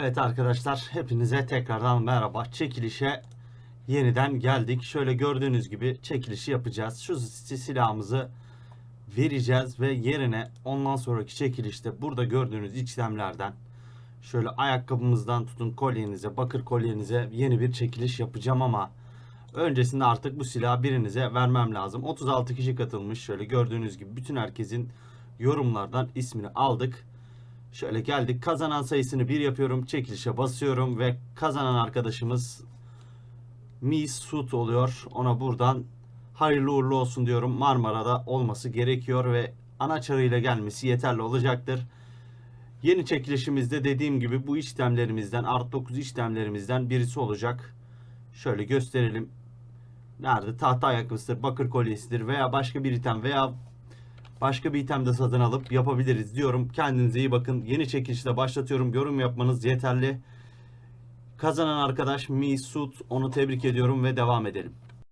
Evet arkadaşlar hepinize tekrardan merhaba. Çekilişe yeniden geldik. Şöyle gördüğünüz gibi çekilişi yapacağız. Şu si- silahımızı vereceğiz ve yerine ondan sonraki çekilişte burada gördüğünüz işlemlerden şöyle ayakkabımızdan tutun kolyenize, bakır kolyenize yeni bir çekiliş yapacağım ama öncesinde artık bu silahı birinize vermem lazım. 36 kişi katılmış. Şöyle gördüğünüz gibi bütün herkesin yorumlardan ismini aldık. Şöyle geldik. Kazanan sayısını bir yapıyorum. Çekilişe basıyorum ve kazanan arkadaşımız Misut oluyor. Ona buradan hayırlı uğurlu olsun diyorum. Marmara'da olması gerekiyor ve anaçarıyla gelmesi yeterli olacaktır. Yeni çekilişimizde dediğim gibi bu işlemlerimizden art 9 işlemlerimizden birisi olacak. Şöyle gösterelim. Nerede? Tahta ayakkabısıdır, bakır kolyesidir veya başka bir item veya başka bir item de satın alıp yapabiliriz diyorum. Kendinize iyi bakın. Yeni çekilişte başlatıyorum. Yorum yapmanız yeterli. Kazanan arkadaş Misut onu tebrik ediyorum ve devam edelim.